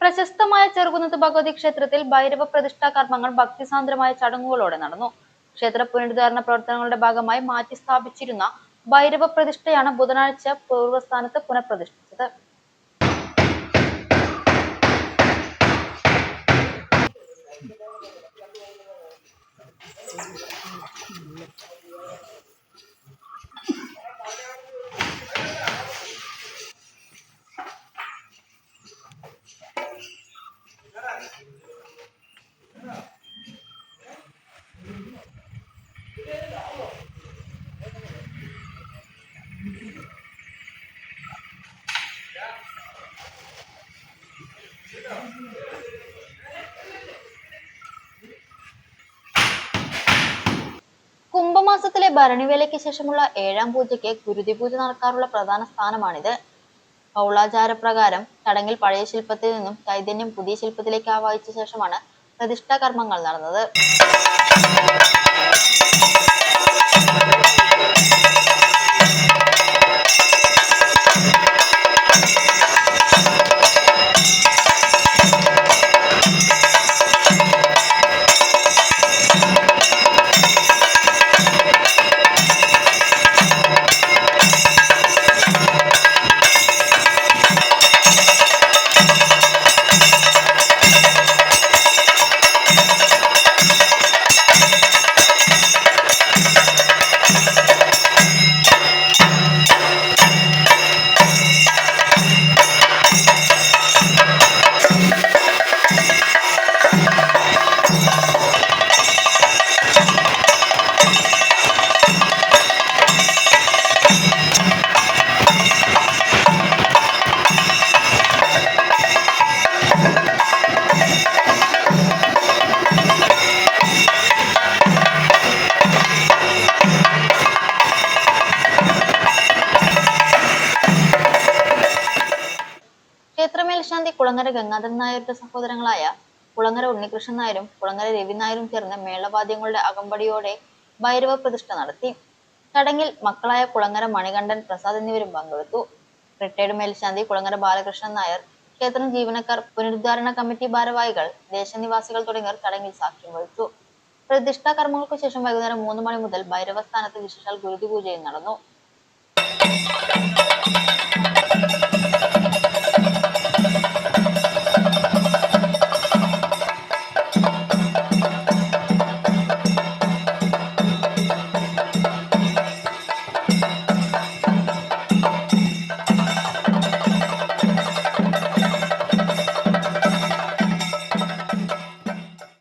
പ്രശസ്തമായ ചെറുകുന്നത്ത് ഭഗവതി ക്ഷേത്രത്തിൽ ഭൈരവ പ്രതിഷ്ഠാ കർമ്മങ്ങൾ ഭക്തിസാന്ദ്രമായ ചടങ്ങുകളോടെ നടന്നു. ക്ഷേത്ര പുനരുദ്ധാരണ പ്രവർത്തനങ്ങളുടെ ഭാഗമായി മാറ്റി സ്ഥാപിച്ചിരുന്ന ഭൈരവ പ്രതിഷ്ഠയാണ് ബുധനാഴ്ച പൂർവസ്ഥാനത്ത് പുനഃപ്രതിഷ്ഠിച്ചത്. കുംഭമാസത്തിലെ ഭരണിവേലയ്ക്ക് ശേഷമുള്ള ഏഴാം പൂജയ്ക്ക് ഗുരുതി പൂജ നടക്കാറുള്ള പ്രധാന സ്ഥാനമാണിത്. കൗളാചാരപ്രകാരം ചടങ്ങിൽ പഴയ ശില്പത്തിൽ നിന്നും ചൈതന്യം പുതിയ ശില്പത്തിലേക്ക് ആവാഹിച്ച ശേഷമാണ് പ്രതിഷ്ഠാ കർമ്മങ്ങൾ നടന്നത്. ക്ഷേത്രമേൽശാന്തി കുളങ്ങര ഗംഗാധരൻ നായരുടെ സഹോദരങ്ങളായ കുളങ്ങര ഉണ്ണികൃഷ്ണൻ നായരും കുളങ്ങര രവി നായരും ചേർന്ന് മേളവാദ്യങ്ങളുടെ അകമ്പടിയോടെ ഭൈരവ പ്രതിഷ്ഠ നടത്തി. ചടങ്ങിൽ മക്കളായ കുളങ്ങര മണികണ്ഠൻ പ്രസാദ് എന്നിവരും പങ്കെടുത്തു. റിട്ടയർഡ് മേൽശാന്തി കുളങ്ങര ബാലകൃഷ്ണൻ നായർ ക്ഷേത്രം ജീവനക്കാർ പുനരുദ്ധാരണ കമ്മിറ്റി ഭാരവാഹികൾ ദേശനിവാസികൾ തുടങ്ങിയവർ ചടങ്ങിൽ സാക്ഷ്യം വഹിച്ചു. പ്രതിഷ്ഠാ കർമ്മങ്ങൾക്ക് ശേഷം വൈകുന്നേരം മൂന്ന് മണി മുതൽ ഭൈരവ സ്ഥാനത്ത് വിശേഷാൽ ഗുരുതി പൂജയും നടന്നു.